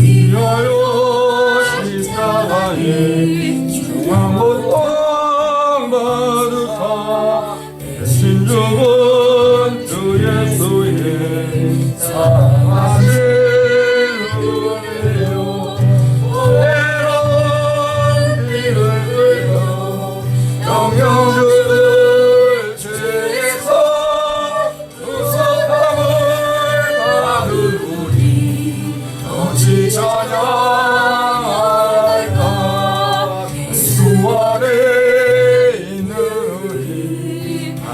이하여 십자가에 중한 것 받으사 대신 주고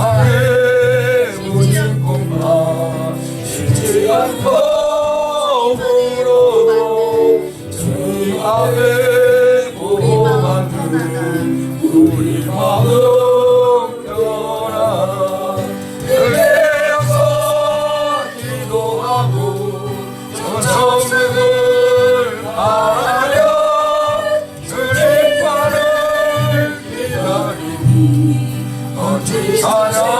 사회 우증뿐만 쉽지 않고 Oh, no.